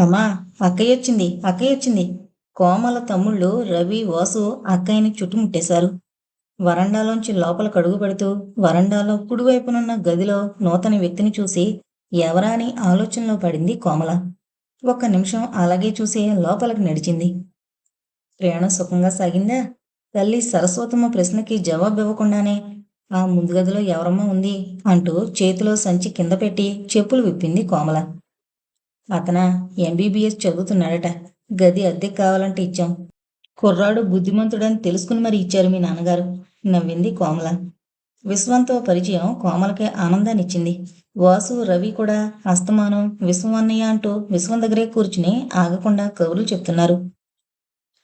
అమ్మా అక్కయ్య వచ్చింది అక్కయ్య వచ్చింది కోమల తమ్ముళ్ళు రవి వాసు అక్కయ్యని చుట్టుముట్టేశారు. వరండాలోంచి లోపల కడుగు పెడుతూ వరండాలో కుడివైపునున్న గదిలో నూతన వ్యక్తిని చూసి ఎవరా అని ఆలోచనలో పడింది కోమల. ఒక్క నిమిషం అలాగే చూసి లోపలికి నడిచింది. ప్రయాణం సుఖంగా సాగిందా? తల్లి సరస్వతమ్మ ప్రశ్నకి జవాబు ఇవ్వకుండానే ఆ ముందు గదిలో ఎవరమ్మా ఉంది? అంటూ చేతిలో సంచి కింద పెట్టి చెప్పులు విప్పింది కోమల. అతన? ఎంబీబీఎస్ చదువుతున్నాడట. గది అద్దెకు కావాలంటే ఇచ్చాం. కుర్రాడు బుద్ధిమంతుడని తెలుసుకుని మరి ఇచ్చారు మీ నాన్నగారు. నవ్వింది కోమల. విశ్వంతో పరిచయం కోమలకే ఆనందాన్నిచ్చింది వాసు రవి కూడా అస్తమానం విశ్వమన్నయ్య అంటూ విశ్వం దగ్గరే కూర్చుని ఆగకుండా కబుర్లు చెప్తున్నారు.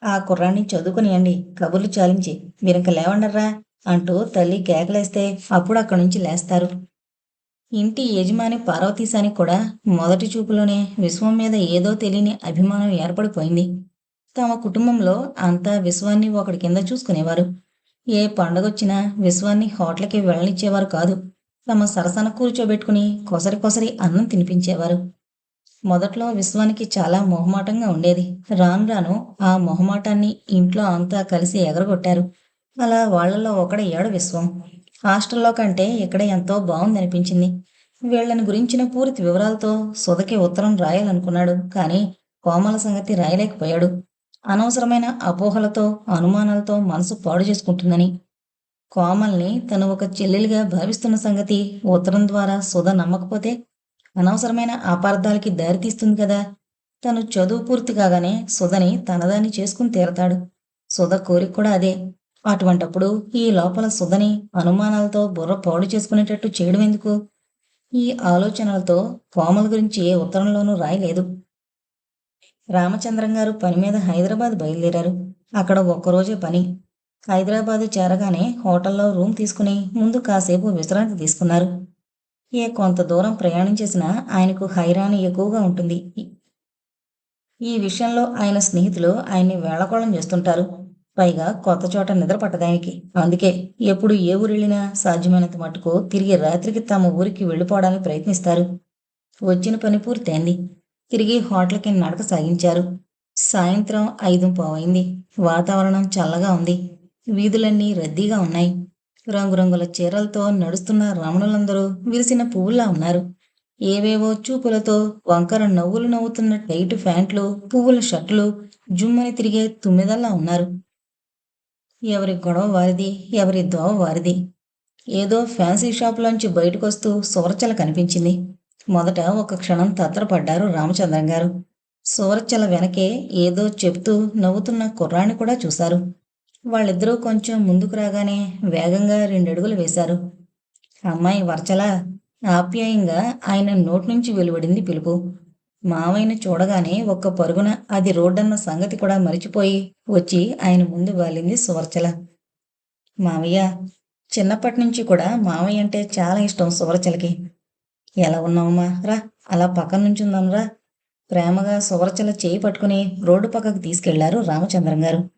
ఆ కుర్రాన్ని చదువుకునియండి. కబుర్లు చాలించి మీరింక లేవండర్రా అంటూ తల్లి కేకలేస్తే అప్పుడు అక్కడి నుంచి లేస్తారు. ఇంటి యజమాని పార్వతీశానికి కూడా మొదటి చూపులోనే విశ్వం మీద ఏదో తెలియని అభిమానం ఏర్పడిపోయింది. తమ కుటుంబంలో అంతా విశ్వాన్ని ఒకటి కింద చూసుకునేవారు. ఏ పండగొచ్చినా విశ్వాన్ని హోటల్కి వెళ్ళనిచ్చేవారు కాదు. తమ సరసన కూర్చోబెట్టుకుని కొసరి కొసరి అన్నం తినిపించేవారు. మొదట్లో విశ్వానికి చాలా మొహమాటంగా ఉండేది. రాను రాను ఆ మొహమాటాన్ని ఇంట్లో అంతా కలిసి ఎగరగొట్టారు. అలా వాళ్ళలో ఒకడయ్యాడు విశ్వం. హాస్టల్లో కంటే ఇక్కడ ఎంతో బాగుందనిపించింది. వీళ్ళని గురించిన పూర్తి వివరాలతో సుధకి ఉత్తరం రాయాలనుకున్నాడు. కానీ కోమల సంగతి రాయలేకపోయాడు. అనవసరమైన అపోహలతో అనుమానాలతో మనసు పాడు చేసుకుంటుందని. కోమల్ని తను ఒక చెల్లెలిగా భావిస్తున్న సంగతి ఉత్తరం ద్వారా సుధ నమ్మకపోతే అనవసరమైన అపార్థాలకి దారితీస్తుంది కదా. తను చదువు పూర్తి కాగానే సుధని తనదాన్ని చేసుకుని తీరతాడు. సుధ కోరిక కూడా అదే. అటువంటప్పుడు ఈ లోపల సుధని అనుమానాలతో బుర్ర పాడు చేసుకునేటట్టు చేయడం ఎందుకు? ఈ ఆలోచనలతో కోమల గురించి ఏ ఉత్తరంలోనూ రాయలేదు. రామచంద్రం గారు పని మీద హైదరాబాద్ బయలుదేరారు. అక్కడ ఒక్కరోజే పని. హైదరాబాద్ చేరగానే హోటల్లో రూమ్ తీసుకుని ముందు కాసేపు విశ్రాంతి తీసుకున్నారు. ఏ కొంత దూరం ప్రయాణం చేసినా ఆయనకు హైరాణి ఎక్కువగా ఉంటుంది. ఈ విషయంలో ఆయన స్నేహితులు ఆయన్ని వేళకోళం చేస్తుంటారు. పైగా కొత్త చోట నిద్ర పట్టదానికి. అందుకే ఎప్పుడు ఏ ఊరు వెళ్ళినా సాధ్యమైనంత మటుకు తిరిగి రాత్రికి తమ ఊరికి వెళ్ళిపోవడానికి ప్రయత్నిస్తారు. వచ్చిన పని పూర్తయింది. తిరిగి హోటల్కి నడక సాగించారు. సాయంత్రం ఐదు పోవైంది. వాతావరణం చల్లగా ఉంది. వీధులన్నీ రద్దీగా ఉన్నాయి. రంగురంగుల చీరలతో నడుస్తున్న రమణులందరూ విరిసిన పువ్వులా ఉన్నారు. ఏవేవో చూపులతో వంకర నవ్వులు నవ్వుతున్న టైట్ ప్యాంట్లు పువ్వుల షర్ట్లు జుమ్మని తిరిగే తుమ్మిదల్లా ఉన్నారు. ఎవరి గొడవ వారిది ఎవరి దోవ వారిది. ఏదో ఫ్యాన్సీ షాపులోంచి బయటకొస్తూ సూరచల కనిపించింది. మొదట ఒక క్షణం తత్తరపడ్డారు రామచంద్రం గారు. సూరచల వెనకే ఏదో చెప్తూ నవ్వుతున్న కుర్రాన్ని కూడా చూశారు. వాళ్ళిద్దరూ కొంచెం ముందుకు రాగానే వేగంగా రెండడుగులు వేశారు. అమ్మాయి వరచల ఆప్యాయంగా ఆయన నోటి నుంచి వెలువడింది పిలుపు. మావయ్యను చూడగానే ఒక్క పరుగున అది రోడ్డన్న సంగతి కూడా మరిచిపోయి వచ్చి ఆయన ముందు వాలింది సువర్చల. మావయ్య చిన్నప్పటి నుంచి కూడా మావయ్య అంటే చాలా ఇష్టం సువర్చలకి. ఎలా ఉన్నావమ్మా? రా అలా పక్కన నుంచి ఉందాంరా ప్రేమగా సువర్చల చేయి పట్టుకుని రోడ్డు పక్కకు తీసుకెళ్ళారు రామచంద్రం గారు.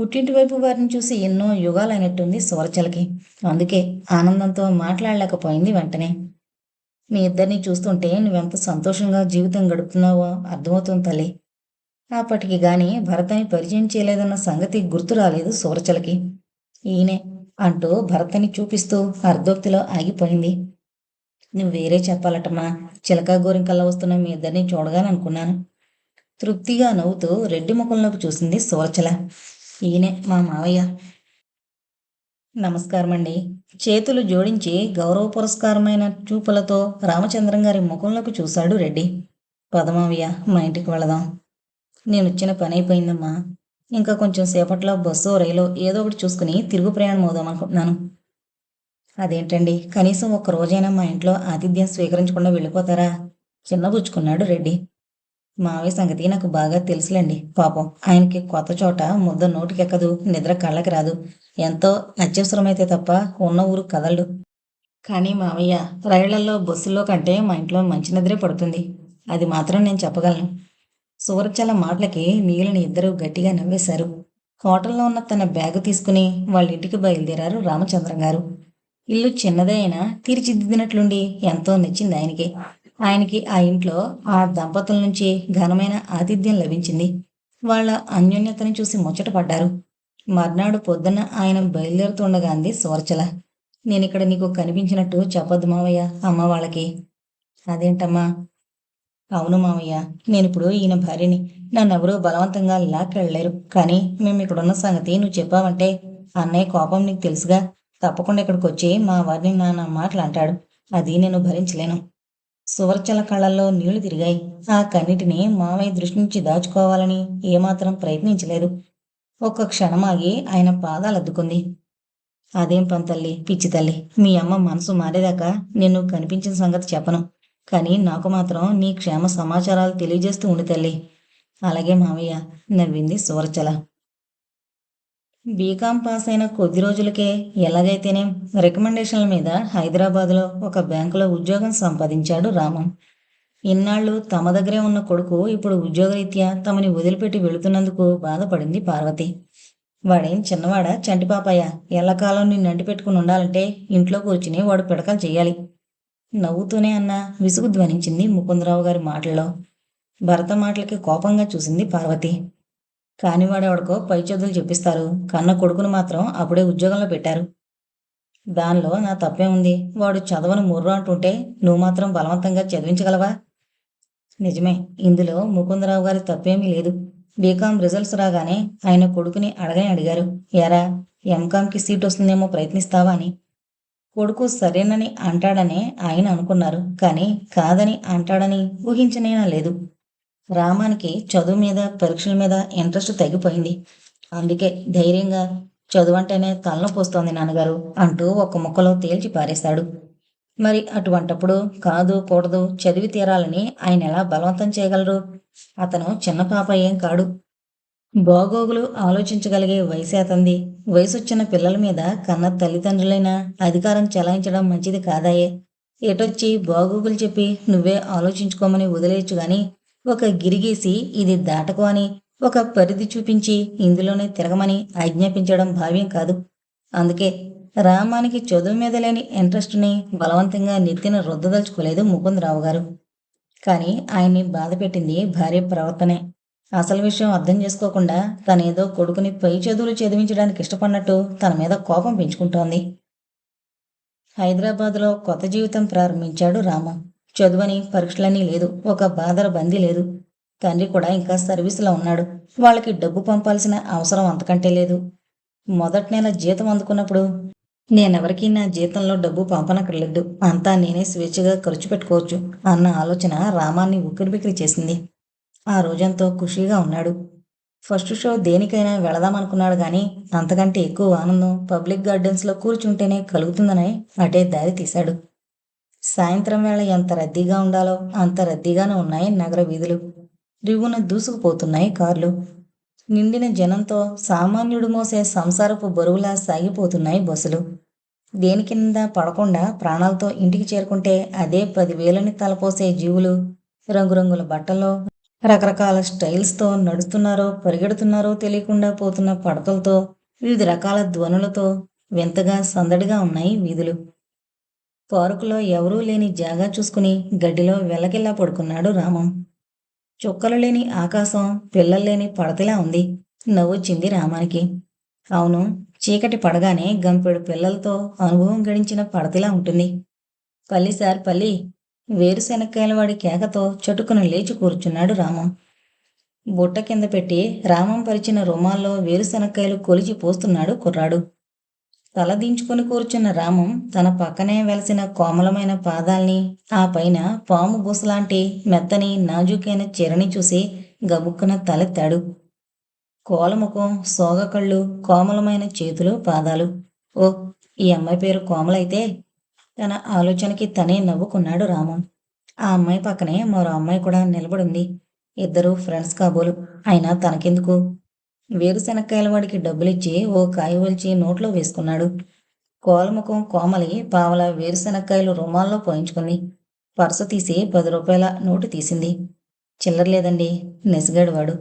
పుట్టింటి వైపు వారిని చూసి ఎన్నో యుగాలైనట్టుంది సువర్చలకి. అందుకే ఆనందంతో మాట్లాడలేకపోయింది వెంటనే. మీ ఇద్దరిని చూస్తుంటే నువ్వెంత సంతోషంగా జీవితం గడుపుతున్నావో అర్థమవుతుంది తల్లి. అప్పటికి గాని భరతని పరిచయం చేయలేదన్న సంగతి గుర్తు రాలేదు సూరచలకి. ఈయనే అంటూ భరతని చూపిస్తూ అర్ధోక్తిలో ఆగిపోయింది. నువ్వు వేరే చెప్పాలటమ్మా. చిలక గోరింకల్లా వస్తున్న మీ ఇద్దరిని చూడగాననుకున్నాను. తృప్తిగా నవ్వుతూ రెడ్డి ముఖంలోకి చూసింది సూరచల. ఈయనే మా మావయ్య. నమస్కారం అండి చేతులు జోడించి గౌరవ పురస్కారమైన చూపులతో రామచంద్రం గారి ముఖంలోకి చూశాడు రెడ్డి. పదమావయ్య మా ఇంటికి వెళదాం. నేను వచ్చిన పని అయిపోయిందమ్మా. ఇంకా కొంచెం సేపట్లో బస్సు రైలో ఏదో ఒకటి చూసుకుని తిరుగు ప్రయాణం అవుదాం అనుకుంటున్నాను. అదేంటండి? కనీసం ఒక్క రోజైనా మా ఇంట్లో ఆతిథ్యం స్వీకరించకుండా వెళ్ళిపోతారా? చిన్నబుచ్చుకున్నాడు రెడ్డి. మావయ్య సంగతి నాకు బాగా తెలుసులేండి పాపం. ఆయనకి కొత్త చోట ముద్ద నోటికెక్కదు నిద్ర కళ్ళకి రాదు. ఎంతో అత్యవసరమైతే తప్ప ఉన్న ఊరు కదలడు. కానీ మావయ్య రైళ్ళలో బస్సుల్లో కంటే మా ఇంట్లో మంచి నిద్రే పడుతుంది. అది మాత్రం నేను చెప్పగలను. సువరచల మాటలకి నీళ్ళని ఇద్దరు గట్టిగా నవ్వేశారు. హోటల్లో ఉన్న తన బ్యాగు తీసుకుని వాళ్ళ ఇంటికి బయలుదేరారు రామచంద్రం గారు. ఇల్లు చిన్నదే అయినా తీర్చిదిద్దినట్లుండి ఎంతో నచ్చింది ఆయనకి. ఆయనకి ఆ ఇంట్లో ఆ దంపతుల నుంచి ఘనమైన ఆతిథ్యం లభించింది. వాళ్ళ అన్యోన్యతని చూసి ముచ్చట పడ్డారు. మర్నాడు పొద్దున్న ఆయన బయలుదేరుతుండగా అంది నేను నేనిక్కడ నీకు కనిపించినట్టు చెప్పొద్దు మావయ్య అమ్మ వాళ్ళకి. అదేంటమ్మా? అవును మావయ్య నేనిప్పుడు ఈయన భార్యని నన్నెవరూ బలవంతంగా లాక్కెళ్ళలేరు. కానీ మేము ఇక్కడున్న సంగతి నువ్వు చెప్పావంటే అన్నయ్య కోపం నీకు తెలుసుగా. తప్పకుండా ఇక్కడికి వచ్చి మా వారిని నాన్న మాటలు అంటాడు అది నేను భరించలేను. సువర్చల కళ్ళల్లో నీళ్ళు తిరిగాయి. ఆ కన్నిటిని మామయ్య దృష్టి నుంచి దాచుకోవాలని ఏమాత్రం ప్రయత్నించలేదు. ఒక్క క్షణమాగి ఆయన పాదాలు అద్దుకుంది అదేం పని తల్లి పిచ్చి తల్లి. మీ అమ్మ మనసు మారేదాకా నిన్ను కనిపించిన సంగతి చెప్పను. కానీ నాకు మాత్రం నీ క్షేమ సమాచారాలు తెలియజేస్తూ ఉండి తల్లి. అలాగే మామయ్య నవ్వింది సువర్చల. బీకామ్ పాస్ అయిన కొద్ది రోజులకే ఎలాగైతేనే రికమెండేషన్ల మీద హైదరాబాద్లో ఒక బ్యాంకులో ఉద్యోగం సంపాదించాడు రామం. ఇన్నాళ్ళు తమ దగ్గరే ఉన్న కొడుకు ఇప్పుడు ఉద్యోగరీత్యా తమని వదిలిపెట్టి వెళుతున్నందుకు బాధపడింది పార్వతి. వాడేం చిన్నవాడ? చంటిపాపయ్య ఎల్లకాలం నిన్ను అంటిపెట్టుకుని ఉండాలంటే ఇంట్లో కూర్చుని వాడు పిడకలు చేయాలి. నవ్వుతూనే అన్న విసుగు ధ్వనించింది ముకుందరావు గారి మాటల్లో. భరత మాటలకి కోపంగా చూసింది పార్వతి. కాని వాడెవడికో పై చదువులు చెప్పిస్తారు. కన్న కొడుకును మాత్రం అప్పుడే ఉద్యోగంలో పెట్టారు. దానిలో నా తప్పే ఉంది. వాడు చదవను ముర్రు అంటుంటే నువ్వు మాత్రం బలవంతంగా చదివించగలవా? నిజమే. ఇందులో ముకుందరావు గారి తప్పేమీ లేదు. బీకాం రిజల్ట్స్ రాగానే ఆయన కొడుకుని అడగని అడిగారు. ఎరా ఎంకామ్కి సీట్ వస్తుందేమో ప్రయత్నిస్తావా అని? కొడుకు సరేనని అంటాడనే ఆయన అనుకున్నారు. కానీ కాదని అంటాడని ఊహించనైనా లేదు. రామానికి చదువు మీద పరీక్షల మీద ఇంట్రెస్ట్ తగ్గిపోయింది. అందుకే ధైర్యంగా చదువు అంటేనే తలనొప్పి వస్తోంది నాన్నగారు అంటూ ఒక ముక్కలో తేల్చి పారేశాడు. మరి అటువంటప్పుడు కాదు కూడదు చదివి తీరాలని ఆయన ఎలా బలవంతం చేయగలరు? అతను చిన్న పాప ఏం కాడు. బాగోగులు ఆలోచించగలిగే వయసు అతంది వయసొచ్చిన పిల్లల మీద కన్న తల్లిదండ్రులైన అధికారం చెలాయించడం మంచిది కాదాయే. ఎటొచ్చి బాగోగులు చెప్పి నువ్వే ఆలోచించుకోమని వదిలేయచ్చు గాని ఒక గిరిగీసి ఇది దాటకు అని ఒక పరిధి చూపించి ఇందులోనే తిరగమని ఆజ్ఞాపించడం భావ్యం కాదు. అందుకే రామానికి చదువు మీద లేని ఇంట్రెస్ట్ని బలవంతంగా నెత్తిన రుద్దదలుచుకోలేదు ముకుందరావు గారు. కానీ ఆయన్ని బాధపెట్టింది భార్య ప్రవర్తనే. అసలు విషయం అర్థం చేసుకోకుండా తనేదో కొడుకుని పై చదువులు చదివించడానికి ఇష్టపడినట్టు తన మీద కోపం పెంచుకుంటోంది. హైదరాబాద్లో కొత్త జీవితం ప్రారంభించాడు రామ. చదువని పరీక్షలని లేదు ఒక బాధర బందీ లేదు. తండ్రి కూడా ఇంకా సర్వీసులో ఉన్నాడు. వాళ్ళకి డబ్బు పంపాల్సిన అవసరం అంతకంటే లేదు. మొదటి నెల జీతం అందుకున్నప్పుడు నేనెవరికీ నా జీతంలో డబ్బు పంపనక్కర్లేదు. అంతా నేనే స్వేచ్ఛగా ఖర్చు పెట్టుకోవచ్చు అన్న ఆలోచన రామాన్ని ఉక్కిరిబిక్కిరి చేసింది. ఆ రోజంతో ఖుషీగా ఉన్నాడు. ఫస్ట్ షో దేనికైనా వెళదామనుకున్నాడు కానీ అంతకంటే ఎక్కువ ఆనందం పబ్లిక్ గార్డెన్స్లో కూర్చుంటేనే కలుగుతుందనే అటే దారి తీశాడు. సాయంత్రం వేళ ఎంత రద్దీగా ఉండాలో అంత రద్దీగానే ఉన్నాయి నగర వీధులు. రివ్వున దూసుకుపోతున్నాయి కార్లు. నిండిన జనంతో సామాన్యుడు మోసే సంసారపు బరువులా సాగిపోతున్నాయి బస్సులు. దేని కింద పడకుండా ప్రాణాలతో ఇంటికి చేరుకుంటే అదే పదివేలని తలపోసే జీవులు రంగురంగుల బట్టల్లో రకరకాల స్టైల్స్తో నడుస్తున్నారో పరిగెడుతున్నారో తెలియకుండా పోతున్న పడకలతో వివిధ రకాల ధ్వనులతో వింతగా సందడిగా ఉన్నాయి వీధులు. పార్కులో ఎవరూ లేని జాగా చూసుకుని గడ్డిలో వెల్లకిల్లా పడుకున్నాడు రామం. చుక్కలు లేని ఆకాశం పిల్లలు లేని పడతలా ఉంది. నవ్వొచ్చింది రామానికి. అవును చీకటి పడగానే గంపెడు పిల్లలతో అనుభవం గడించిన పడతలా ఉంటుంది. పల్లి సార్ పల్లి వేరుశెనక్కాయల వాడి కేకతో చటుకున లేచి కూర్చున్నాడు రామం. బుట్ట కింద పెట్టి రామం పరిచిన రుమాల్లో వేరుశెనక్కాయలు కొలిచి పోస్తున్నాడు కుర్రాడు. తలదించుకుని కూర్చున్న రామం తన పక్కనే వెలసిన కోమలమైన పాదాల్ని ఆ పైన పాము బుసలాంటి మెత్తని నాజూకైన చిరని చూసి గబుక్కున తలెత్తాడు కోలముఖం సోగకళ్ళు కోమలమైన చేతులు పాదాలు. ఓ ఈ అమ్మాయి పేరు కోమలైతే? తన ఆలోచనకి తనే నవ్వుకున్నాడు రామం. ఆ అమ్మాయి పక్కనే మరో అమ్మాయి కూడా నిలబడింది. ఇద్దరు ఫ్రెండ్స్ కాబోలు. అయినా తనకెందుకు? వేరుశెనక్కాయల వాడికి డబ్బులిచ్చి ఓ కాయ ఒలిచి నోట్లో వేసుకున్నాడు. కోలముఖం కోమలి పావల వేరుశెనక్కాయలు రుమాల్లో పోయించుకుంది పర్సు తీసి పది రూపాయల నోటు తీసింది. చిల్లర లేదండి నెసిగాడు వాడు.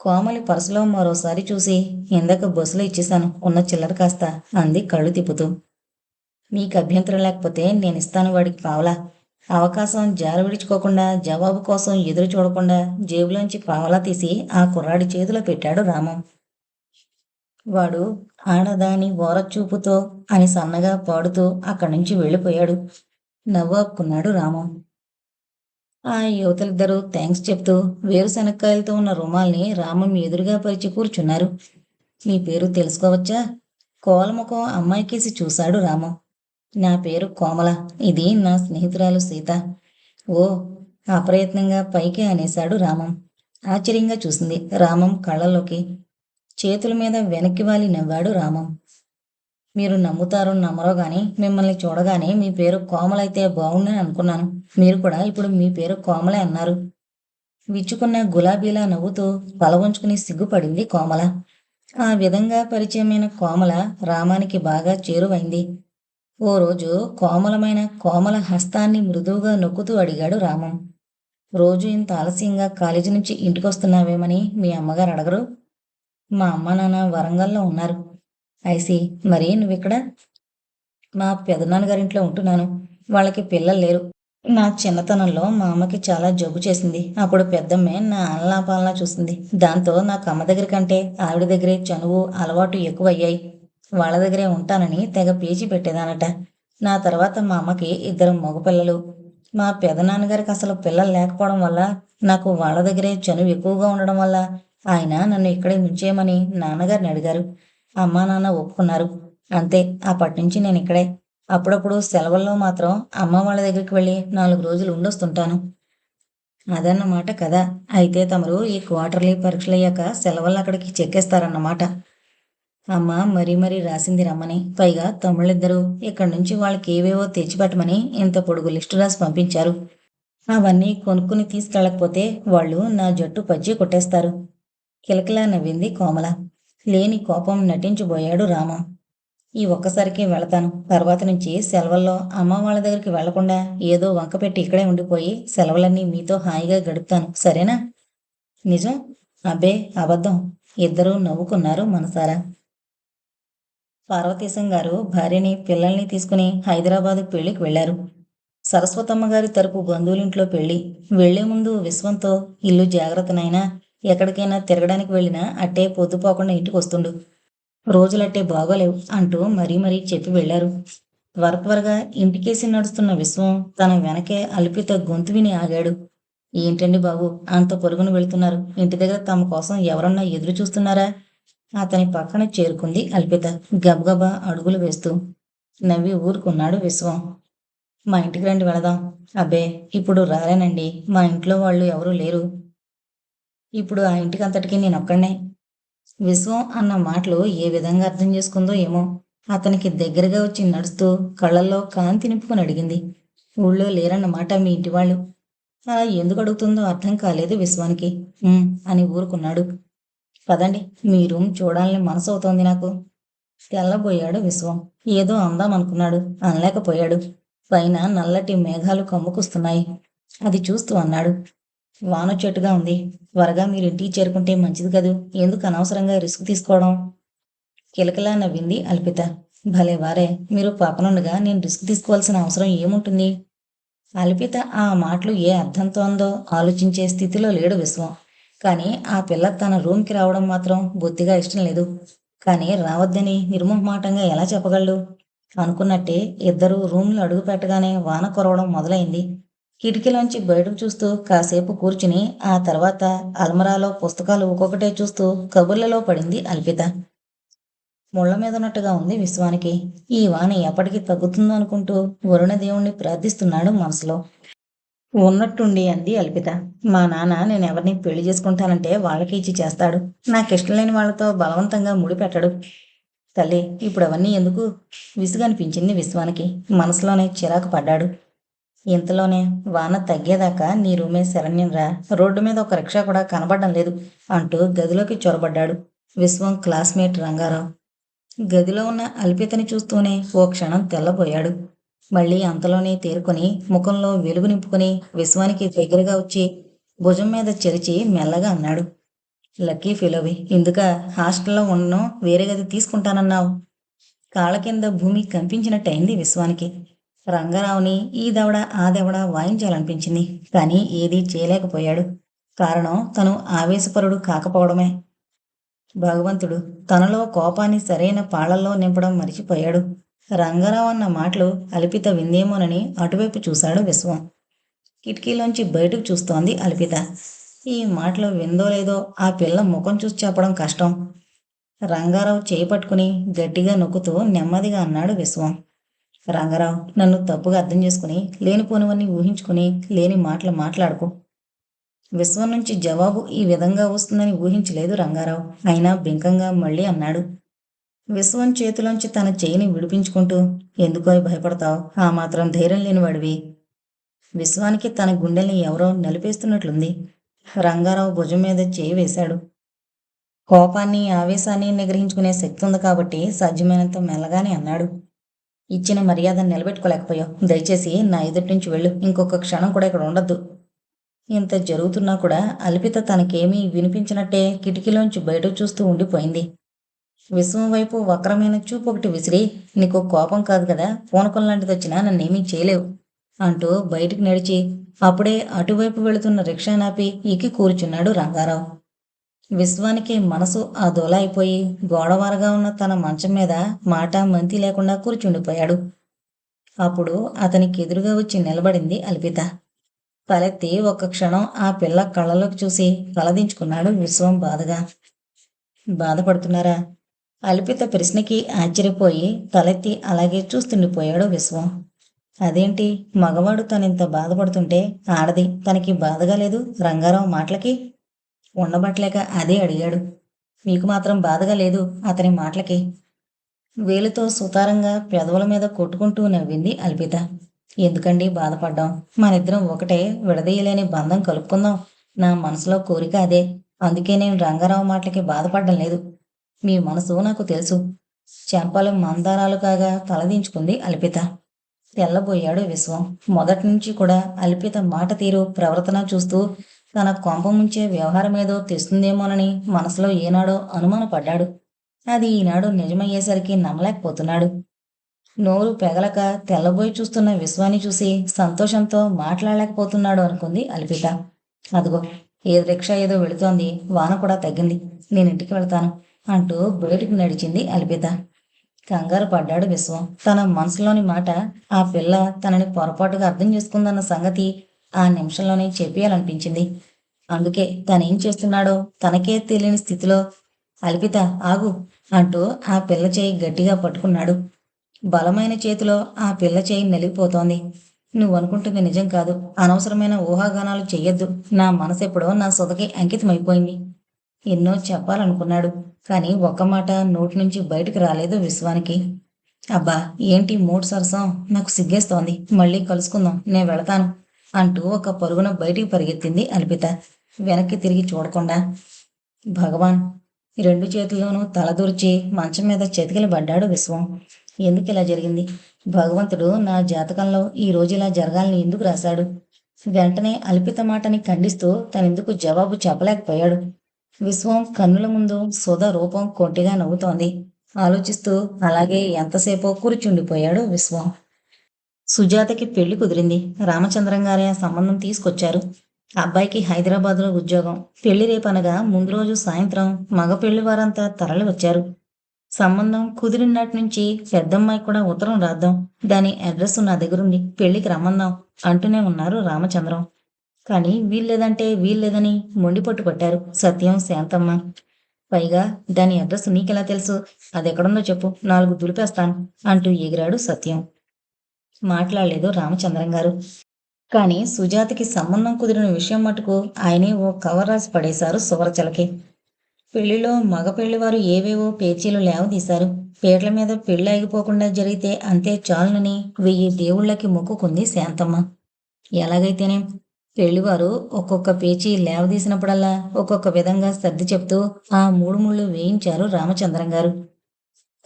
కోమలి పర్సులో మరోసారి చూసి ఇందాక బస్సులో ఇచ్చేశాను ఉన్న చిల్లర కాస్త అంది కళ్ళు తిప్పుతూ. మీకు అభ్యంతరం లేకపోతే నేను ఇస్తాను వాడికి పావలా అవకాశం జారవిడుచుకోకుండా జవాబు కోసం ఎదురు చూడకుండా జేబులోంచి పావలా తీసి ఆ కుర్రాడి చేతిలో పెట్టాడు రామం. వాడు ఆడదాని ఓరచూపుతో అని సన్నగా పాడుతూ అక్కడి నుంచి వెళ్ళిపోయాడు. నవ్వాపుకున్నాడు రామం. ఆ యువతలిద్దరూ థ్యాంక్స్ చెప్తూ వేరుశనక్కాయలతో ఉన్న రుమాల్ని రామం ఎదురుగా పరిచి కూర్చున్నారు. మీ పేరు తెలుసుకోవచ్చా? కోలముఖం అమ్మాయికేసి చూశాడు రామం. నా పేరు కోమల. ఇది నా స్నేహితురాలు సీత. ఓ అప్రయత్నంగా పైకి అనేశాడు రామం. ఆశ్చర్యంగా చూసింది. రామం కళ్ళలోకి చేతుల మీద వెనక్కి వాలి నవ్వాడు రామం. మీరు నమ్ముతారో నమ్మరో గాని మిమ్మల్ని చూడగానే మీ పేరు కోమలైతే బాగుండని అనుకున్నాను. మీరు కూడా ఇప్పుడు మీ పేరు కోమలే అన్నారు. విచ్చుకున్న గులాబీలా నవ్వుతూ పలవంచుకుని సిగ్గుపడింది కోమల. ఆ విధంగా పరిచయమైన కోమల రామానికి బాగా చేరువైంది. ఓ రోజు కోమలమైన కోమల హస్తాన్ని మృదువుగా నొక్కుతూ అడిగాడు రామం. రోజు ఇంత ఆలస్యంగా కాలేజీ నుంచి ఇంటికొస్తున్నావేమని మీ అమ్మగారు అడగరు? మా అమ్మ నాన్న వరంగల్లో ఉన్నారు. ఐసి మరి నువ్విక్కడ? మా పెదనాన్నగారింట్లో ఉంటున్నాను. వాళ్ళకి పిల్లలు లేరు. నా చిన్నతనంలో మా అమ్మకి చాలా జబ్బు చేసింది. అప్పుడు పెద్దమ్మే నా అల్లా పాలనా చూసింది. దాంతో నాకు అమ్మ దగ్గర కంటే ఆవిడ దగ్గరే చనువు అలవాటు ఎక్కువయ్యాయి. వాళ్ళ దగ్గరే ఉంటానని తెగ పేచి పెట్టేదానట. నా తర్వాత మా అమ్మకి ఇద్దరు మగపిల్లలు. మా పెదనాన్నగారికి అసలు పిల్లలు లేకపోవడం వల్ల నాకు వాళ్ళ దగ్గరే చనువు ఎక్కువగా ఉండడం వల్ల ఆయన నన్ను ఇక్కడే ఉంచేయమని నాన్నగారిని అడిగారు. అమ్మా నాన్న ఒప్పుకున్నారు. అంతే అప్పటి నుంచి నేను ఇక్కడే. అప్పుడప్పుడు సెలవుల్లో మాత్రం అమ్మ వాళ్ళ దగ్గరికి వెళ్ళి నాలుగు రోజులు ఉండొస్తుంటాను. అదన్నమాట కదా అయితే తమరు ఈ క్వార్టర్లీ పరీక్షలు అయ్యాక సెలవులు అక్కడికి చెక్కేస్తారన్నమాట. అమ్మ మరీ మరీ రాసింది రమ్మని. పైగా తమ్ముళ్ళిద్దరూ ఇక్కడి నుంచి వాళ్ళకి ఏవేవో తెచ్చిపెట్టమని ఇంత పొడుగు లిస్టు రాసి పంపించారు. అవన్నీ కొనుక్కుని తీసుకెళ్ళకపోతే వాళ్ళు నా జట్టు పచ్చి కొట్టేస్తారు. కిలకిలా నవ్వింది కోమల. లేని కోపం నటించబోయాడు రామ. ఈ ఒక్కసారికి వెళతాను. తర్వాత నుంచి సెలవుల్లో అమ్మ వాళ్ళ దగ్గరికి వెళ్ళకుండా ఏదో వంక పెట్టి ఇక్కడే ఉండిపోయి సెలవులన్నీ మీతో హాయిగా గడుపుతాను. సరేనా? నిజం? అబ్బే అబద్ధం. ఇద్దరూ నవ్వుకున్నారు మనసారా? పార్వతీశం గారు భార్యని పిల్లల్ని తీసుకుని హైదరాబాద్ పెళ్ళికి వెళ్ళారు సరస్వతమ్మ గారి తరపు బంధువులింట్లో పెళ్ళి. వెళ్ళే ముందు విశ్వంతో ఇల్లు జాగ్రత్తనైనా ఎక్కడికైనా తిరగడానికి వెళ్ళినా అట్టే పొద్దుపోకుండా ఇంటికి వస్తుండు. రోజులట్టే బాగోలేవు అంటూ మరీ మరీ చెప్పి వెళ్ళారు త్వర త్వరగా ఇంటికేసి నడుస్తున్న విశ్వం తన వెనకే అల్పిత గొంతు విని ఆగాడు. ఏంటండి బాబు అంత పొరుగును వెళ్తున్నారు. ఇంటి దగ్గర తమ కోసం ఎవరన్నా ఎదురు చూస్తున్నారా? అతని పక్కన చేరుకుంది అల్పిత. గబగబా అడుగులు వేస్తూ నవ్వి ఊరుకున్నాడు విశ్వం. మా ఇంటికి రండి వెళదాం. అబ్బే ఇప్పుడు రాలేనండి. మా ఇంట్లో వాళ్ళు ఎవరూ లేరు. ఇప్పుడు ఆ ఇంటికి అంతటికి నేను ఒక్కడనే విశ్వం అన్న మాటలు ఏ విధంగా అర్థం చేసుకుందో ఏమో. అతనికి దగ్గరగా వచ్చి నడుస్తూ కళ్ళల్లో కాంతి నింపుకొని అడిగింది. ఊళ్ళో లేరన్నమాట మీ ఇంటి వాళ్ళు. అలా ఎందుకు అడుగుతుందో అర్థం కాలేదు విశ్వానికి. అని ఊరుకున్నాడు. పదండి మీ రూమ్ చూడాలని మనసు అవుతోంది నాకు. తెల్లబోయాడు విశ్వం. ఏదో అందాం అనుకున్నాడు అనలేకపోయాడు. పైన నల్లటి మేఘాలు కమ్ముకొస్తున్నాయి. అది చూస్తూ అన్నాడు. వాన చెట్టుగా ఉంది. త్వరగా మీరు ఇంటికి చేరుకుంటే మంచిది కదూ? ఎందుకు అనవసరంగా రిస్క్ తీసుకోవడం? కిలకిలా నవ్వింది అల్పిత. భలే వారే మీరు పాపనుండగా నేను రిస్క్ తీసుకోవాల్సిన అవసరం ఏముంటుంది? అల్పిత ఆ మాటలు ఏ అర్థంతో ఉందో ఆలోచించే స్థితిలో లేడు విశ్వం. కానీ ఆ పిల్ల తన రూమ్కి రావడం మాత్రం బొత్తిగా ఇష్టం లేదు. కానీ రావద్దని నిర్మోహమాటంగా ఎలా చెప్పగలడు? అనుకున్నట్టే ఇద్దరు రూమ్లో అడుగు పెట్టగానే వాన కురవడం మొదలైంది. కిటికీలోంచి బయటకు చూస్తూ కాసేపు కూర్చుని ఆ తర్వాత అల్మరాలో పుస్తకాలు ఒక్కొక్కటే చూస్తూ కబుర్లలో పడింది అల్పిత. ముళ్ళ మీద ఉన్నట్టుగా ఉంది విశ్వానికి. ఈ వాన ఎప్పటికీ తగ్గుతుందో అనుకుంటూ వరుణదేవుణ్ణి ప్రార్థిస్తున్నాడు మనసులో. ఉన్నట్టుండి అంది అల్పిత. మా నాన్న నేను ఎవరిని పెళ్ళి చేసుకుంటానంటే వాళ్ళకి ఇచ్చి చేస్తాడు. నాకు ఇష్టం లేని వాళ్ళతో బలవంతంగా ముడిపెట్టడు తల్లి ఇప్పుడు అవన్నీ ఎందుకు విసుగనిపించింది విశ్వానికి. మనసులోనే చిరాకు పడ్డాడు. ఇంతలోనే వాన తగ్గేదాకా నీ రూమే శరణ్యం రా. రోడ్డు మీద ఒక రిక్షా కూడా కనబడడం లేదు అంటూ గదిలోకి చొరబడ్డాడు విశ్వం క్లాస్మేట్ రంగారావు. గదిలో ఉన్న అల్పితని చూస్తూనే ఓ క్షణం తెల్లబోయాడు. మళ్ళీ అంతలోనే తేరుకొని ముఖంలో వెలుగు నింపుకొని విశ్వానికి దగ్గరగా వచ్చి భుజం మీద చెరిచి మెల్లగా అన్నాడు. లక్కీ ఫిలోవి ఇందుక హాస్టల్లో ఉండను వేరే గది తీసుకుంటానన్నావు. కాళ్ళ కింద భూమి కంపించినట్టయింది విశ్వానికి. రంగారావుని ఈ దవడ ఆ దవడ వాయించాలనిపించింది. కానీ ఏదీ చేయలేకపోయాడు. కారణం తను ఆవేశపరుడు కాకపోవడమే. భగవంతుడు తనలో కోపాన్ని సరైన పాళల్లో నింపడం మరిచిపోయాడు. రంగారావు అన్న మాటలు అల్పిత విందేమోనని అటువైపు చూశాడు విశ్వం. కిటికీలోంచి బయటకు చూస్తోంది అల్పిత. ఈ మాటలు విందో లేదో ఆ పిల్ల ముఖం చూసి చెప్పడం కష్టం. రంగారావు చేయి పట్టుకుని గట్టిగా నొక్కుతూ నెమ్మదిగా అన్నాడు విశ్వం. రంగారావు నన్ను తప్పుగా అర్థం చేసుకుని లేనిపోనివన్నీ ఊహించుకుని లేని మాటలు మాట్లాడుకో. విశ్వం నుంచి జవాబు ఈ విధంగా వస్తుందని ఊహించలేదు రంగారావు. అయినా బింకంగా మళ్ళీ అన్నాడు. విశ్వం చేతిలోంచి తన చేయిని విడిపించుకుంటూ ఎందుకో భయపడతావు? ఆ మాత్రం ధైర్యం లేనివాడివి విశ్వానికి తన గుండెల్ని ఎవరో నలిపేస్తున్నట్లుంది. రంగారావు భుజం మీద చేయి వేశాడు. కోపాన్ని ఆవేశాన్ని నిగ్రహించుకునే శక్తి ఉంది కాబట్టి సాధ్యమైనంత మెల్లగానే అన్నాడు. ఇచ్చిన మర్యాదను నిలబెట్టుకోలేకపోయావు. దయచేసి నా ఎదుటి నుంచి వెళ్ళు. ఇంకొక క్షణం కూడా ఇక్కడ ఉండద్దు. ఇంత జరుగుతున్నా కూడా అల్పిత తనకేమీ వినిపించినట్టే కిటికీలోంచి బయట చూస్తూ ఉండిపోయింది. విశ్వం వైపు వక్రమైన చూపు ఒకటి విసిరి నీకు కోపం కాదు కదా పూనకం లాంటిది వచ్చినా నన్నేమీ చేయలేవు అంటూ బయటికి నడిచి అప్పుడే అటువైపు వెళుతున్న రిక్షా నాపి ఎక్కి కూర్చున్నాడు రంగారావు. విశ్వానికి మనసు ఆ దొల అయిపోయి గోడవారగా ఉన్న తన మంచం మీద మాట మంతి లేకుండా కూర్చుండిపోయాడు. అప్పుడు అతనికి ఎదురుగా వచ్చి నిలబడింది అల్పిత. తలెత్తి ఒక్క క్షణం ఆ పిల్ల కళ్ళలోకి చూసి కలదించుకున్నాడు విశ్వం బాధగా. బాధపడుతున్నారా? అల్పిత ప్రశ్నకి ఆశ్చర్యపోయి తలెత్తి అలాగే చూస్తుండిపోయాడు విశ్వం. అదేంటి? మగవాడు తనింత బాధపడుతుంటే ఆడది తనకి బాధగా లేదు? రంగారావు మాటలకి? ఉండబట్టలేక అదే అడిగాడు. మీకు మాత్రం బాధగా లేదు అతని మాటలకి? వేలుతో సుతారంగా పెదవుల మీద కొట్టుకుంటూ నవ్వింది అల్పిత. ఎందుకండి బాధపడ్డాం? మనిద్దరం ఒకటే విడదీయలేని బంధం కలుపుకుందాం. నా మనసులో కోరిక అదే. అందుకే నేను రంగారావు మాటలకి బాధపడడం లేదు. మీ మనసు నాకు తెలుసు. చెంపలు మందారాలు కాగా తలదించుకుంది అల్పిత. తెల్లబోయాడు విశ్వం. మొదటి నుంచి కూడా అల్పిత మాట తీరు ప్రవర్తన చూస్తూ తన కొంప ముంచే వ్యవహారమేదో తెస్తుందేమోనని మనసులో ఏనాడో అనుమానపడ్డాడు. అది ఈనాడు నిజమయ్యేసరికి నమ్మలేకపోతున్నాడు. నోరు పెగలక తెల్లబోయి చూస్తున్న విశ్వాన్ని చూసి సంతోషంతో మాట్లాడలేకపోతున్నాడు అనుకుంది అల్పిత. అదిగో ఏ రిక్షా ఏదో వెళుతోంది వాన కూడా తగ్గింది. నేను ఇంటికి వెళ్తాను. అంటూ బయటికి నడిచింది అల్పిత కంగారు పడ్డాడు విశ్వం. తన మనసులోని మాట ఆ పిల్ల తనని పొరపాటుగా అర్థం చేసుకుందన్న సంగతి ఆ నిమిషంలోనే చెప్పేయాలనిపించింది. అందుకే తనేం చేస్తున్నాడో తనకే తెలియని స్థితిలో అల్పిత ఆగు అంటూ ఆ పిల్ల చేయి గట్టిగా పట్టుకున్నాడు. బలమైన చేతిలో ఆ పిల్ల చేయి నలిగిపోతోంది. నువ్వు అనుకుంటుంది నిజం కాదు. అనవసరమైన ఊహాగానాలు చెయ్యొద్దు. నా మనసు ఎప్పుడో నా సొదకి అంకితమైపోయింది. ఎన్నో చెప్పాలనుకున్నాడు. కానీ ఒక్క మాట నోటి నుంచి బయటకు రాలేదు విశ్వానికి. అబ్బా ఏంటి మూడు సరసం? నాకు సిగ్గేస్తోంది. మళ్ళీ కలుసుకుందాం. నేను వెళతాను అంటూ ఒక పరుగున బయటికి పరిగెత్తింది అల్పిత. వెనక్కి తిరిగి చూడకుండా. భగవాన్! రెండు చేతుల్లోనూ తలదూర్చి మంచం మీద చెతికిల పడ్డాడు విశ్వం. ఎందుకు ఇలా జరిగింది? భగవంతుడు నా జాతకంలో ఈ రోజు ఇలా జరగాలని ఎందుకు రాశాడు? వెంటనే అల్పిత మాటని ఖండిస్తూ తనెందుకు జవాబు చెప్పలేకపోయాడు. విశ్వం కన్నుల ముందు సుధ రూపం కొంటిగా నవ్వుతోంది. ఆలోచిస్తూ అలాగే ఎంతసేపో కూర్చుండిపోయాడు విశ్వం. సుజాతకి పెళ్ళి కుదిరింది. రామచంద్రం గారి ఆ సంబంధం తీసుకొచ్చారు. అబ్బాయికి హైదరాబాద్లో ఉద్యోగం. పెళ్ళి రేపనగా ముందు రోజు సాయంత్రం మగ పెళ్ళి వారంతా తరలి వచ్చారు. సంబంధం కుదిరినాటి నుంచి పెద్దమ్మాయి కూడా ఉత్తరం రాద్దాం. దాని అడ్రస్ నా దగ్గరుంది. పెళ్ళికి రమ్మందాం అంటూనే ఉన్నారు రామచంద్రం. కానీ వీల్లేదంటే వీల్లేదని మొండిపట్టు పట్టారు సత్యం శాంతమ్మ. పైగా దాని అడ్రస్ నీకెలా తెలుసు? అది ఎక్కడుందో చెప్పు. నాలుగు దులిపేస్తాను అంటూ ఎగిరాడు సత్యం. మాట్లాడలేదు రామచంద్రం గారు. కానీ సుజాతకి సంబంధం కుదిరిన విషయం మటుకు ఆయనే ఓ కవర్ రాసి పడేశారు సువరచలకి పెళ్ళిలో మగ పెళ్ళివారు ఏవేవో పేచీలు లేవదీశారు పేర్ల మీద పెళ్ళి ఆగిపోకుండా జరిగితే అంతే చాలునని వెయ్యి దేవుళ్ళకి మొక్కుకుంది శాంతమ్మ. ఎలాగైతేనే పెళ్ళివారు ఒక్కొక్క పేచీ లేవదీసినప్పుడల్లా ఒక్కొక్క విధంగా సర్ది చెప్తూ ఆ మూడు ముళ్ళు వేయించారు రామచంద్రం గారు.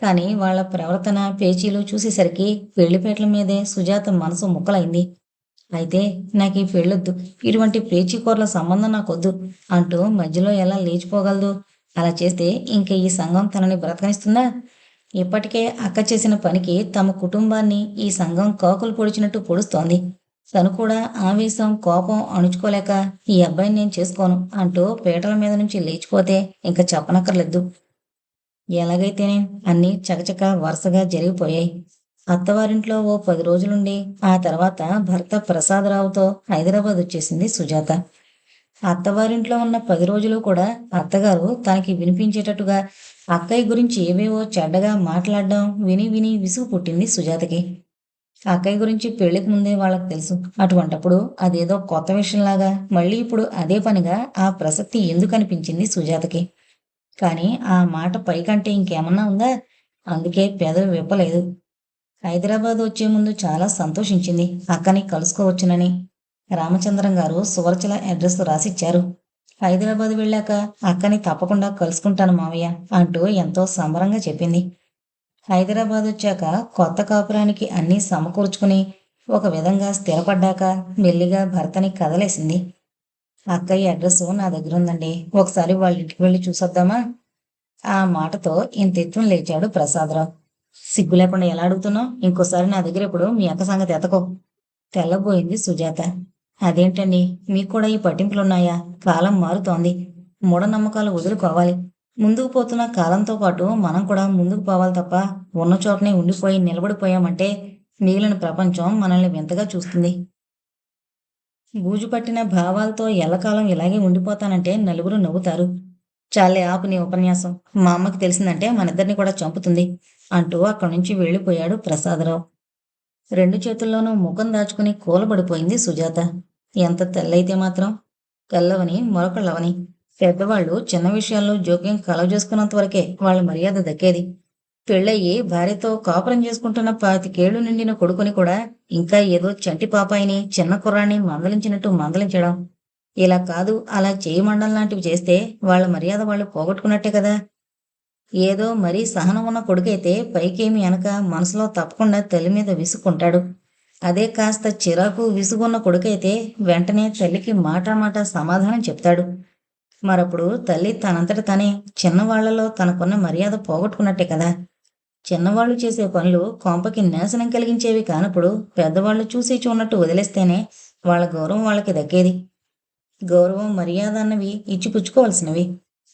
కానీ వాళ్ళ ప్రవర్తన పేచీలు చూసేసరికి పెళ్ళిపేటల మీదే సుజాత మనసు ముక్కలైంది. అయితే నాకు ఈ పెళ్ళొద్దు ఇటువంటి పేచీకూరల సంబంధం నాకొద్దు అంటూ మధ్యలో ఎలా లేచిపోగలదు? అలా చేస్తే ఇంక ఈ సంఘం తనని బ్రతకనిస్తుందా? ఇప్పటికే అక్క చేసిన పనికి తమ కుటుంబాన్ని ఈ సంఘం కాకులు పొడిచినట్టు పొడుస్తోంది. తను కూడా ఆవేశం కోపం అణుచుకోలేక ఈ అబ్బాయిని నేను చేసుకోను అంటూ పీటల మీద నుంచి లేచిపోతే ఇంకా చెప్పనక్కర్లేదు. ఎలాగైతేనే అన్నీ చకచక వరుసగా జరిగిపోయాయి. అత్తవారింట్లో ఓ పది రోజులుండి ఆ తర్వాత భర్త ప్రసాదరావుతో హైదరాబాద్ వచ్చేసింది సుజాత. అత్తవారింట్లో ఉన్న పది రోజులు కూడా అత్తగారు తనకి వినిపించేటట్టుగా అక్కయ్య గురించి ఏవేవో చెడ్డగా మాట్లాడడం విని విని విసుగు పుట్టింది సుజాతకి. అక్కయ్య గురించి పెళ్ళికి ముందే వాళ్ళకి తెలుసు. అటువంటప్పుడు అదేదో కొత్త విషయంలాగా మళ్ళీ ఇప్పుడు అదే పనిగా ఆ ప్రసక్తి ఎందుకు అనిపించింది సుజాతకి? కానీ ఆ మాట పైకంటే ఇంకేమన్నా ఉందా? అందుకే పెదవి విప్పలేదు. హైదరాబాద్ వచ్చే ముందు చాలా సంతోషించింది అక్కని కలుసుకోవచ్చునని. రామచంద్రం గారు సువర్చల అడ్రస్ రాసిచ్చారు. హైదరాబాద్ వెళ్ళాక అక్కని తప్పకుండా కలుసుకుంటాను మావయ్య అంటూ ఎంతో సంబరంగా చెప్పింది. హైదరాబాద్ వచ్చాక కొత్త కాపురానికి అన్నీ సమకూర్చుకుని ఒక విధంగా స్థిరపడ్డాక మెల్లిగా భర్తని కదలేసింది. అక్కయ్య అడ్రస్ నా దగ్గర ఉందండి. ఒకసారి వాళ్ళ ఇంటికి వెళ్ళి చూసొద్దామా? ఆ మాటతో ఇంత లేచాడు ప్రసాదరావు. సిగ్గు లేకుండా ఎలా అడుగుతున్నావు? ఇంకోసారి నా దగ్గర ఇప్పుడు మీ అక్క సంగతి ఎతకో. తెల్లబోయింది సుజాత. అదేంటండి? మీకు కూడా ఈ పట్టింపులున్నాయా? కాలం మారుతోంది. మూఢనమ్మకాలు వదులుకోవాలి. ముందుకు పోతున్న కాలంతో పాటు మనం కూడా ముందుకు పోవాలి తప్ప ఉన్న చోటనే ఉండిపోయి నిలబడిపోయామంటే మిగిలిన ప్రపంచం మనల్ని వింతగా చూస్తుంది. బూజు పట్టిన భావాలతో ఎల్లకాలం ఇలాగే ఉండిపోతానంటే నలుగురు నవ్వుతారు. చాలే ఆపు నీ ఉపన్యాసం. మా అమ్మకి తెలిసిందంటే మనిద్దరిని కూడా చంపుతుంది అంటూ అక్కడి నుంచి వెళ్ళిపోయాడు ప్రసాదరావు. రెండు చేతుల్లోనూ ముఖం దాచుకుని కూలబడిపోయింది సుజాత. ఎంత తెల్లైతే మాత్రం తెల్లవని మరొకళ్ళవని. పెద్దవాళ్ళు చిన్న విషయాల్లో జోక్యం కలగజేసుకున్నంత వరకే వాళ్ళ మర్యాద దక్కేది. పెళ్ళయ్యి భార్యతో కాపురం చేసుకుంటున్న పాతికేళ్ళు నిండిన కొడుకుని కూడా ఇంకా ఏదో చంటి పాపాయిని చిన్న కుర్రాన్ని మందలించినట్టు మందలించడం. ఇలా కాదు అలా చేయమండం లాంటివి చేస్తే వాళ్ళ మర్యాద వాళ్ళు పోగొట్టుకున్నట్టే కదా. ఏదో మరీ సహనం ఉన్న కొడుకైతే పైకేమి అనక మనసులో తప్పకుండా తల్లి మీద విసుక్కుంటాడు. అదే కాస్త చిరాకు విసుగున్న కొడుకైతే వెంటనే తల్లికి మాట మాట సమాధానం చెప్తాడు. మరప్పుడు తల్లి తనంతట తనే చిన్నవాళ్ళలో తనకున్న మర్యాద పోగొట్టుకున్నట్టే కదా. చిన్నవాళ్ళు చేసే పనులు కొంపకి నాశనం కలిగించేవి కానప్పుడు పెద్దవాళ్ళు చూసి చూన్నట్టు వదిలేస్తేనే వాళ్ళ గౌరవం వాళ్ళకి దక్కేది. గౌరవం మర్యాద అన్నవి ఇచ్చిపుచ్చుకోవాల్సినవి.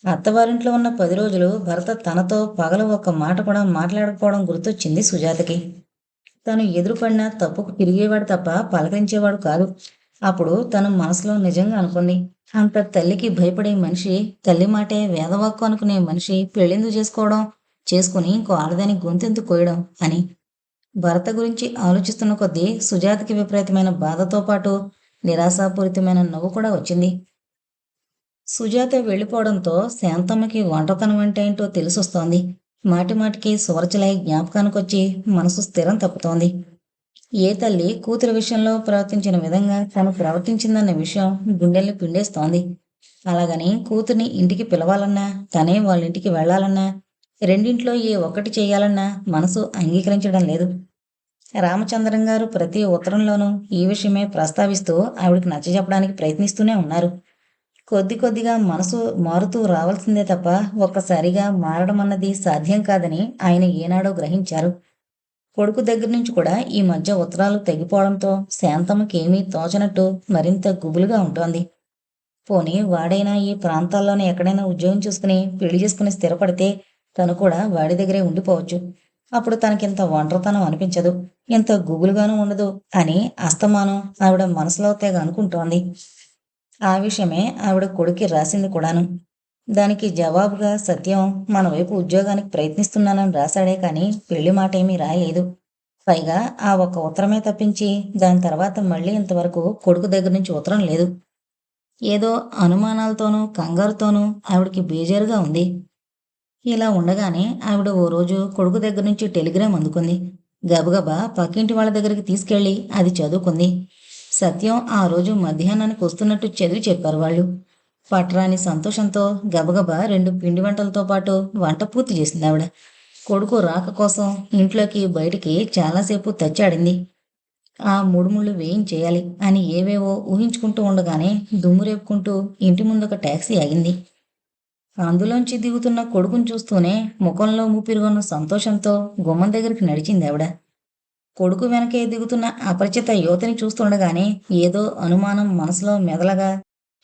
అత్తవారింట్లో ఉన్న పది రోజులు భర్త తనతో పగల ఒక్క మాట కూడా మాట్లాడకపోవడం గుర్తొచ్చింది సుజాతకి. తను ఎదురుపడిన తప్పుకు తిరిగేవాడు తప్ప పలకరించేవాడు కాదు. అప్పుడు తను మనసులో నిజంగా అనుకుంది అంత తల్లికి భయపడే మనిషి తల్లి మాటే వేదవాక్కు అనుకునే మనిషి పెళ్ళిందు చేసుకోవడం? చేసుకుని ఇంకో ఆడదాని గొంతెందుకు కోయడం? అని. భర్త గురించి ఆలోచిస్తున్న కొద్దీ సుజాతకి విపరీతమైన బాధతో పాటు నిరాశాపూరితమైన నవ్వు కూడా వచ్చింది. సుజాత వెళ్ళిపోవడంతో శాంతమ్మకి వంటతనం అంటే ఏంటో తెలిసొస్తోంది. మాటి మాటికి సువర్చలై జ్ఞాపకానికొచ్చి మనసు స్థిరం తప్పుతోంది. ఏ తల్లి కూతురు విషయంలో ప్రవర్తించిన విధంగా తను ప్రవర్తించిందన్న విషయం గుండెల్ని పిండేస్తోంది. అలాగని కూతుర్ని ఇంటికి పిలవాలన్నా తనే వాళ్ళ ఇంటికి వెళ్ళాలన్నా రెండింట్లో ఏ ఒక్కటి చేయాలన్నా మనసు అంగీకరించడం లేదు. రామచంద్రం గారు ప్రతి ఉత్తరంలోనూ ఈ విషయమే ప్రస్తావిస్తూ ఆవిడకి నచ్చజెప్పడానికి ప్రయత్నిస్తూనే ఉన్నారు. కొద్ది కొద్దిగా మనసు మారుతూ రావాల్సిందే తప్ప ఒక్కసారిగా మారడం అన్నది సాధ్యం కాదని ఆయన ఏనాడో గ్రహించారు. కొడుకు దగ్గర నుంచి కూడా ఈ మధ్య ఉత్తరాలు తెగిపోవడంతో శాంతమ్మకేమీ తోచనట్టు మరింత గుబులుగా ఉంటోంది. పోనీ వాడైనా ఈ ప్రాంతాల్లోనే ఎక్కడైనా ఉద్యోగం చూసుకుని పెళ్ళి చేసుకుని స్థిరపడితే తను కూడా వాడి దగ్గరే ఉండిపోవచ్చు. అప్పుడు తనకింత ఒంటరితనం అనిపించదు. ఇంత గుబులుగాను ఉండదు అని అస్తమానం ఆవిడ మనసులో తెగ అనుకుంటోంది. ఆ విషయమే ఆవిడ కొడుక్కి రాసింది కూడాను. దానికి జవాబుగా సత్యం మన వైపు ఉద్యోగానికి ప్రయత్నిస్తున్నానని రాశాడే కానీ పెళ్ళి మాట ఏమీ రాయలేదు. పైగా ఆ ఒక్క ఉత్తరమే తప్పించి దాని తర్వాత మళ్ళీ ఇంతవరకు కొడుకు దగ్గర నుంచి ఉత్తరం లేదు. ఏదో అనుమానాలతోనూ కంగారుతోనూ ఆవిడకి బేజారుగా ఉంది. ఇలా ఉండగానే ఆవిడ ఓ రోజు కొడుకు దగ్గర నుంచి టెలిగ్రామ్ అందుకుంది. గబగబా పక్కింటి వాళ్ళ దగ్గరికి తీసుకెళ్ళి అది చదువుకుంది. సత్యం ఆ రోజు మధ్యాహ్నానికి వస్తున్నట్టు చదివి చెప్పారు వాళ్ళు. పట్రాని సంతోషంతో గబగబా రెండు పిండి వంటలతో పాటు వంట పూర్తి చేసింది ఆవిడ. కొడుకు రాక కోసం ఇంట్లోకి బయటికి చాలాసేపు తెచ్చాడింది. ఆ ముడుముళ్ళు వేయించేయాలి అని ఏవేవో ఊహించుకుంటూ ఉండగానే దుమ్ము రేపుకుంటూ ఇంటి ముందు ఒక ట్యాక్సీ ఆగింది. అందులోంచి దిగుతున్న కొడుకుని చూస్తూనే ముఖంలో ఊపిరిగొన్న సంతోషంతో గుమ్మం దగ్గరికి నడిచింది ఆవిడ. కొడుకు వెనకే దిగుతున్న అపరిచిత యువతని చూస్తుండగానే ఏదో అనుమానం మనసులో మెదలగా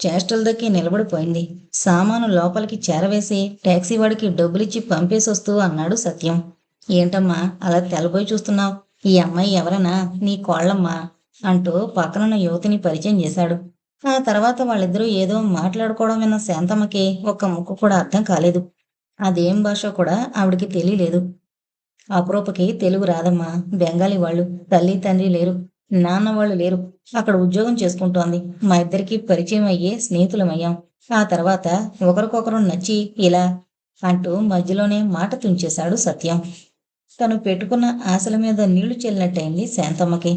చేష్టలు దక్కి నిలబడిపోయింది. సామాను లోపలికి చేరవేసి ట్యాక్సీ వాడికి డబ్బులిచ్చి పంపేసొస్తూ అన్నాడు సత్యం. ఏంటమ్మా అలా తెల్లబోయి చూస్తున్నావు? ఈ అమ్మాయి ఎవరన్నా? నీ కోళ్ళమ్మా? అంటూ పక్కనున్న యువతిని పరిచయం చేశాడు. ఆ తర్వాత వాళ్ళిద్దరూ ఏదో మాట్లాడుకోవడం విన్న శాంతమ్మకి ఒక్క ముక్కు కూడా అర్థం కాలేదు. అదేం భాష కూడా ఆవిడికి తెలియలేదు. అపురూపకి తెలుగు రాదమ్మా. బెంగాలీ వాళ్ళు తల్లి తండ్రి లేరు. నాన్న వాళ్ళు లేరు. అక్కడ ఉద్యోగం చేసుకుంటోంది. మా ఇద్దరికి పరిచయం అయ్యే స్నేహితులమయ్యాం. ఆ తర్వాత ఒకరికొకరు నచ్చి ఇలా అంటూ మధ్యలోనే మాట తుంచేశాడు సత్యం. తను పెట్టుకున్న ఆశల మీద నీళ్ళు చెల్లినట్టయింది శాంతమ్మకి.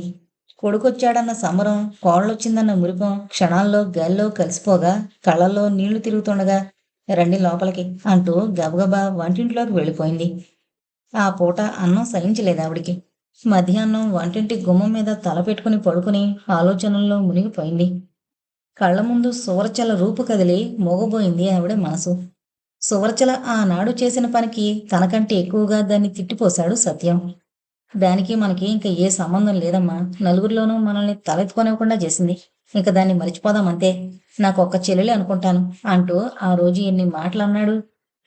కొడుకొచ్చాడన్న సమరం కోళ్ళొచ్చిందన్న మురిపం క్షణాల్లో గాల్లో కలిసిపోగా కళ్ళల్లో నీళ్ళు తిరుగుతుండగా రండి లోపలికి అంటూ గబగబా వంటింట్లోకి వెళ్ళిపోయింది. ఆ పూట అన్నం సహించలేదు ఆవిడికి. మధ్యాహ్నం వంటింటి గుమ్మం మీద తల పెట్టుకుని పడుకుని ఆలోచనల్లో మునిగిపోయింది. కళ్ళ ముందు సువర్చల రూపు కదిలి మోగబోయింది ఆవిడ మనసు. సువర్చల ఆనాడు చేసిన పనికి తనకంటే ఎక్కువగా దాన్ని తిట్టిపోశాడు సత్యం. దానికి మనకి ఇంకా ఏ సంబంధం లేదమ్మా. నలుగురిలోనూ మనల్ని తలెత్తుకోనివ్వకుండా చేసింది. ఇంక దాన్ని మరిచిపోదాం అంతే. నాకు ఒక్క చెల్లెలే అనుకుంటాను అంటూ ఆ రోజు ఎన్ని మాటలు అన్నాడు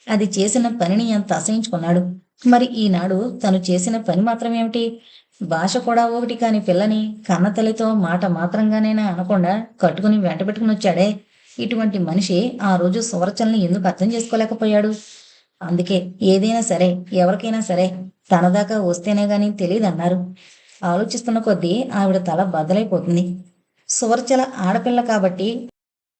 అది చేసిన పనిని ఎంత అసహించుకున్నాడు. మరి ఈనాడు తను చేసిన పని మాత్రమేమిటి? భాష కూడా ఒకటి కాని పిల్లని కన్నతల్లితో మాట మాత్రంగానైనా అనకుండా కట్టుకుని వెంట పెట్టుకుని వచ్చాడే. ఇటువంటి మనిషి ఆ రోజు సువరచల్ని ఎందుకు అర్థం చేసుకోలేకపోయాడు? అందుకే ఏదైనా సరే ఎవరికైనా సరే తన దాకా వస్తేనే గాని తెలియదన్నారు. ఆలోచిస్తున్న కొద్దీ ఆవిడ తల బద్దలైపోతుంది. సువర్చల ఆడపిల్ల కాబట్టి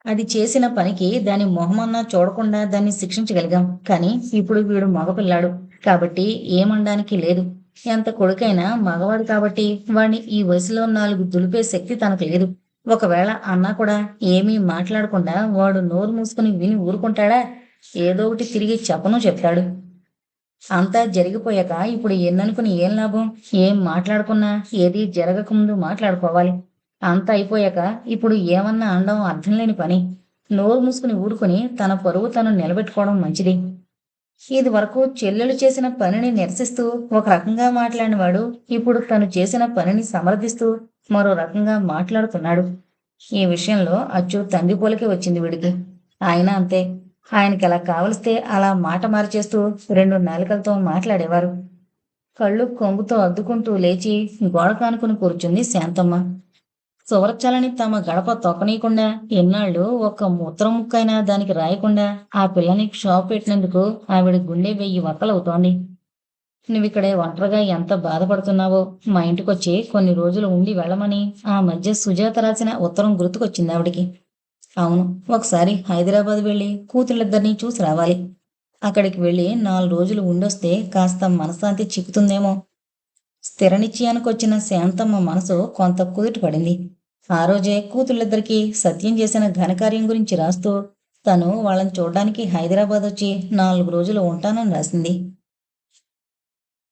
అది చేసిన పనికి దాని మొహమన్నా చూడకుండా దాన్ని శిక్షించగలిగాం. కానీ ఇప్పుడు వీడు మగపిల్లాడు. కాబట్టి ఏమనడానికి లేదు. ఎంత కొడుకైనా మగవాడు కాబట్టి వాడిని ఈ వయసులో నాలుగు దులిపే శక్తి తనకు లేదు. ఒకవేళ అన్నా కూడా ఏమీ మాట్లాడకుండా వాడు నోరు మూసుకుని విని ఊరుకుంటాడా? ఏదో ఒకటి తిరిగి చెప్పను చెప్తాడు అంతా జరిగిపోయాక ఇప్పుడు ఎన్ననుకుని ఏం లాభం? ఏం మాట్లాడుకున్నా? ఏది జరగకముందు మాట్లాడుకోవాలి. అంతా అయిపోయాక ఇప్పుడు ఏమన్నా అనడం అర్థం లేని పని. నోరు మూసుకుని ఊరుకుని తన పరువు తను నిలబెట్టుకోవడం మంచిది. ఇది వరకు చెల్లెలు చేసిన పనిని నిరసిస్తూ ఒక రకంగా మాట్లాడినవాడు ఇప్పుడు తను చేసిన పనిని సమర్థిస్తూ మరో రకంగా మాట్లాడుతున్నాడు. ఈ విషయంలో అచ్చు తండ్రి పోలికే వచ్చింది వీడికి. ఆయన అంతే. ఆయనకి ఎలా కావలిస్తే అలా మాట మార్చేస్తూ రెండు నాలుకలతో మాట్లాడేవారు. కళ్ళు కొంగుతో అద్దుకుంటూ లేచి గోడ కానుకుని కూర్చుంది శాంతమ్మ. చివరచ్చాలని తమ గడప తొక్కనీయకుండా ఎన్నాళ్ళు ఒక్క మూత్రం ముక్కైనా దానికి రాయకుండా ఆ పిల్లని షాప్ పెట్టినందుకు ఆవిడ గుండె వెయ్యి వక్కలవుతోంది నువ్విక్కడే ఒంటరిగా ఎంత బాధపడుతున్నావో మా ఇంటికొచ్చి కొన్ని రోజులు ఉండి వెళ్ళమని ఆ మధ్య సుజాత రాసిన ఉత్తరం గుర్తుకొచ్చింది ఆవిడికి. అవును ఒకసారి హైదరాబాద్ వెళ్ళి కూతుళ్ళిద్దరినీ చూసి రావాలి. అక్కడికి వెళ్ళి నాలుగు రోజులు ఉండొస్తే కాస్త మనశ్శాంతి చిక్కుతుందేమో. స్థిర నిశ్చయానికొచ్చిన శాంతమ్మ మనసు కొంత కుదుట పడింది ఆ రోజే కూతుళ్ళిద్దరికీ సత్యం చేసిన ఘనకార్యం గురించి రాస్తూ తను వాళ్ళని చూడడానికి హైదరాబాద్ వచ్చి నాలుగు రోజులు ఉంటానని రాసింది.